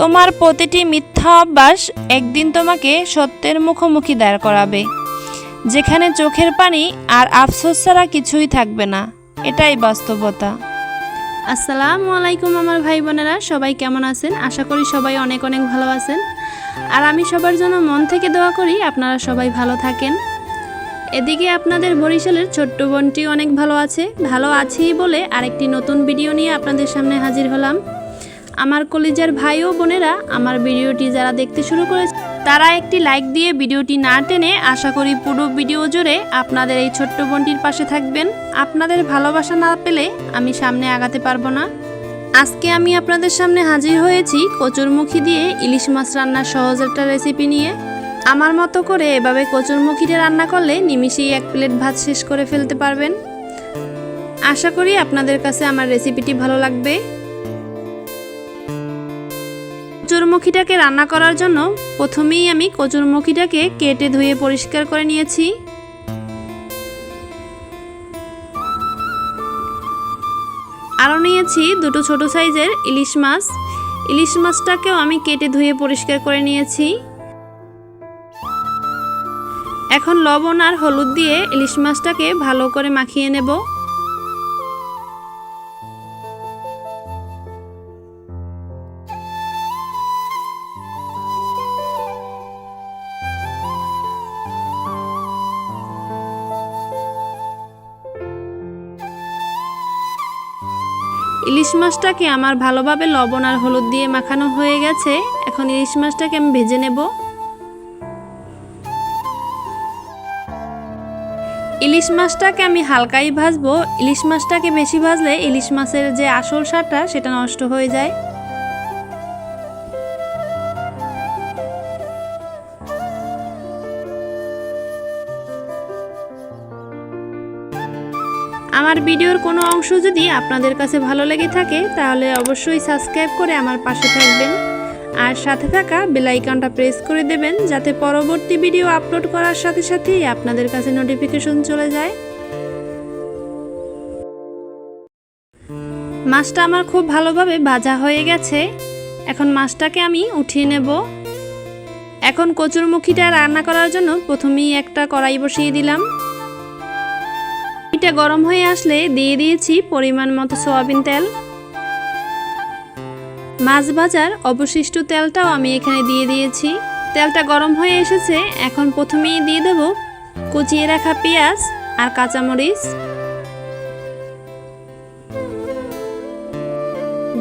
তোমার প্রতিটি মিথ্যা অভ্যাস একদিন তোমাকে সত্যের মুখোমুখি দাঁড় করাবে। যেখানে চোখের পানি আর আফসোস ছাড়া কিছুই থাকবে না। এটাই বাস্তবতা। আসসালামু আলাইকুম আমার ভাই বোনেরা, সবাই কেমন আছেন? আশা করি সবাই অনেক অনেক ভালো আছেন। আর আমি সবার জন্য মন থেকে দোয়া করি, আপনারা সবাই ভালো থাকেন। এদিকে আপনাদের বরিশালের ছোট্ট বোনটি অনেক ভালো আছে। ভালো আছেই বলে আরেকটি নতুন ভিডিও নিয়ে আপনাদের সামনে হাজির হলাম। আমার কলিজার ভাই ও বোনেরা, আমার ভিডিওটি যারা দেখতে শুরু করেছে, তারা একটি লাইক দিয়ে ভিডিওটি না টেনে আশা করি পুরো ভিডিও জুড়ে আপনাদের এই ছোট্ট বোনটির পাশে থাকবেন। আপনাদের ভালোবাসা না পেলে আমি সামনে আগাতে পারব না। আজকে আমি আপনাদের সামনে হাজির হয়েছি কচুরমুখী দিয়ে ইলিশ মাছ রান্নার সহজ একটা রেসিপি নিয়ে। আমার মতো করে এভাবে কচুরমুখীটা রান্না করলে নিমিষেই এক প্লেট ভাত শেষ করে ফেলতে পারবেন। আশা করি আপনাদের কাছে আমার রেসিপিটি ভালো লাগবে। কচুরমুখীটাকে রান্না করার জন্য প্রথমেই আমি কচুরমুখীটাকে কেটে ধুয়ে পরিষ্কার করে নিয়েছি। আরও নিয়েছি দুটো ছোট সাইজের ইলিশ মাছ। ইলিশ মাছটাকেও আমি কেটে ধুয়ে পরিষ্কার করে নিয়েছি। এখন লবণ আর হলুদ দিয়ে ইলিশ মাছটাকে ভালো করে মাখিয়ে নেব। ইলিশ মাছটাকে আমার ভালোভাবে লবণ আর হলুদ দিয়ে মাখানো হয়ে গেছে। এখন ইলিশ মাছটাকে আমি ভেজে নেব। ইলিশ মাছটাকে আমি হালকাই ভাজবো। ইলিশ মাছটাকে বেশি ভাজলে ইলিশ মাছের যে আসল স্বাদটা, সেটা নষ্ট হয়ে যায়। আমার ভিডিওর কোনো অংশ যদি আপনাদের কাছে ভালো লেগে থাকে, তাহলে অবশ্যই সাবস্ক্রাইব করে আমার পাশে থাকবেন। আর সাথে থাকা বেল আইকনটা প্রেস করে দেবেন, যাতে পরবর্তী ভিডিও আপলোড করার সাথে সাথেই আপনাদের কাছে নোটিফিকেশন চলে যায়। মাছটা আমার খুব ভালোভাবে ভাজা হয়ে গেছে। এখন মাছটাকে আমি উঠিয়ে নেব। এখন কচুরমুখিটা রান্না করার জন্য প্রথমেই একটা কড়াই বসিয়ে দিলাম। এটা গরম হয়ে আসলে দিয়ে দিয়েছি পরিমাণ মতো সোয়াবিন তেল। মাছ ভাজার অবশিষ্ট তেলটাও আমি এখানে দিয়ে দিয়েছি। তেলটা গরম হয়ে এসেছে, এখন প্রথমেই দিয়ে দেব কুচিয়ে রাখা পেঁয়াজ আর কাঁচামরিচ।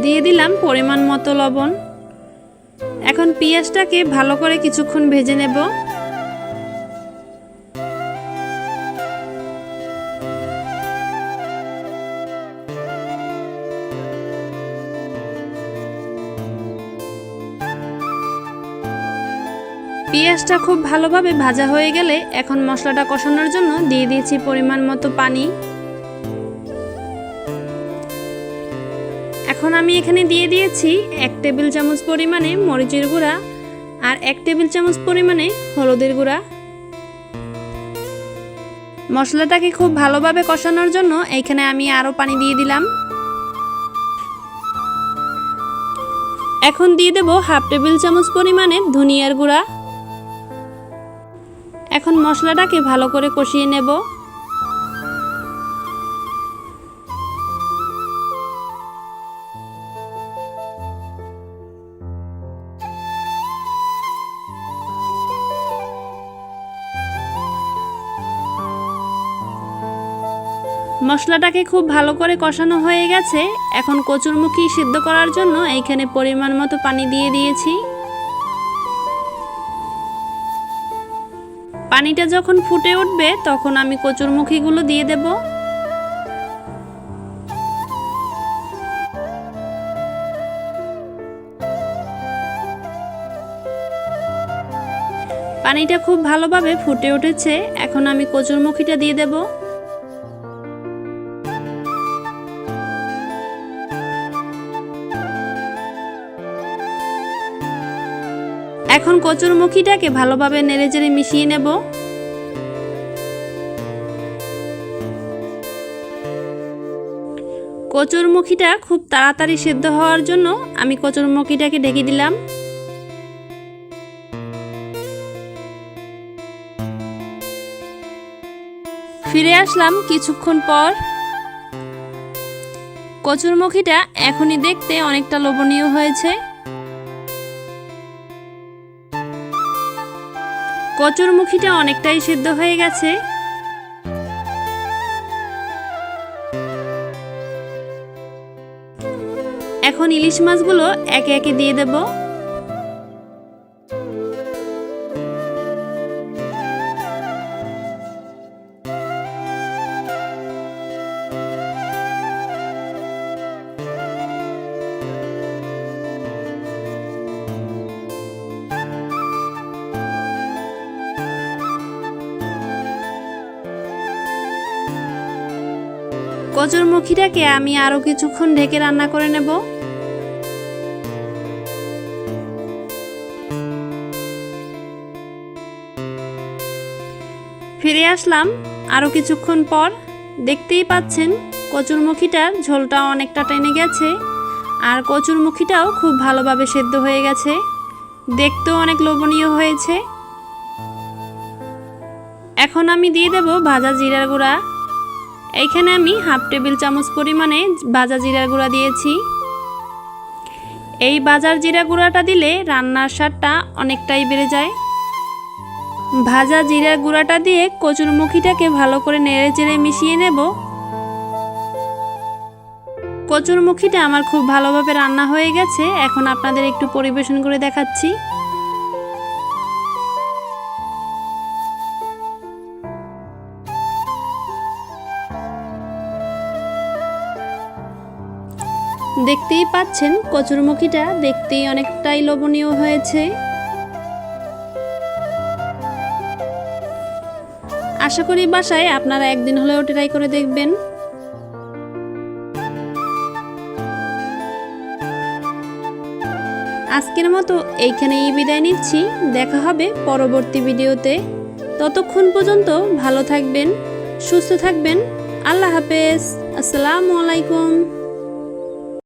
দিয়ে দিলাম পরিমাণ মতো লবণ। এখন পেঁয়াজটাকে ভালো করে কিছুক্ষণ ভেজে নেব। পেঁয়াজটা খুব ভালোভাবে ভাজা হয়ে গেলে এখন মশলাটা কষানোর জন্য দিয়ে দিয়েছি পরিমাণ মতো পানি। এখন আমি এখানে দিয়ে দিয়েছি এক টেবিল চামচ পরিমাণে মরিচের গুঁড়া আর এক টেবিল চামচ পরিমাণে হলুদের গুঁড়া। মশলাটাকে খুব ভালোভাবে কষানোর জন্য এখানে আমি আরও পানি দিয়ে দিলাম। এখন দিয়ে দেব হাফ টেবিল চামচ পরিমাণে ধনিয়ার গুঁড়া। এখন মশলাটাকে ভালো করে কষিয়ে নেব। মশলাটাকে খুব ভালো করে কষানো হয়ে গেছে। এখন কচুরমুখী সিদ্ধ করার জন্য এইখানে পরিমাণ মতো পানি দিয়ে দিয়েছি। পানিটা যখন ফুটে উঠবে, তখন আমি কচুরমুখীগুলো দিয়ে দেব। পানিটা খুব ভালোভাবে ফুটে উঠেছে। এখন আমি কচুরমুখীটা দিয়ে দেব। এখন কচুরমুখীটাকে ভালোভাবে নেড়েচেড়ে মিশিয়ে নেব। কচুরমুখিটা খুব তাড়াতাড়ি সেদ্ধ হওয়ার জন্য আমি কচুরমুখিটাকে ঢেকে দিলাম। ফিরে আসলাম কিছুক্ষণ পর। কচুরমুখিটা এখনই দেখতে অনেকটা লোভনীয় হয়েছে। কচুরমুখিটা অনেকটাই সিদ্ধ হয়ে গেছে। এখন ইলিশ মাছগুলো একে একে দিয়ে দেব। কচুরমুখিটাকে আমি আরও কিছুক্ষণ ঢেকে রান্না করে নেব। ফিরে আসলাম আরও কিছুক্ষণ পর। দেখতেই পাচ্ছেন কচুরমুখিটার ঝোলটা অনেকটা টেনে গেছে আর কচুরমুখিটাও খুব ভালোভাবে সেদ্ধ হয়ে গেছে। দেখতেও অনেক লোভনীয় হয়েছে। এখন আমি দিয়ে দেব ভাজা জিরার গুঁড়া। এইখানে আমি হাফ টেবিল চামচ পরিমাণে ভাজা জিরার গুঁড়া দিয়েছি। এই বাজার জিরা গুঁড়াটা দিলে রান্নার স্বাদটা অনেকটাই বেড়ে যায়। ভাজা জিরার গুঁড়াটা দিয়ে কচুরমুখিটাকে ভালো করে নেড়ে চেড়ে মিশিয়ে নেব। কচুরমুখিটা আমার খুব ভালোভাবে রান্না হয়ে গেছে। এখন আপনাদের একটু পরিবেশন করে দেখাচ্ছি। দেখতেই পাচ্ছেন, কচুরমুখিটা দেখতেই অনেকটাই লোভনীয় হয়েছে। আশা করি বাসায় আপনারা একদিন হলেও ট্রাই করে দেখবেন। আজকের মতো এইখানেই বিদায় নিচ্ছি। দেখা হবে পরবর্তী ভিডিওতে। ততক্ষণ পর্যন্ত ভালো থাকবেন, সুস্থ থাকবেন। আল্লাহ হাফেজ। আসসালামু আলাইকুম।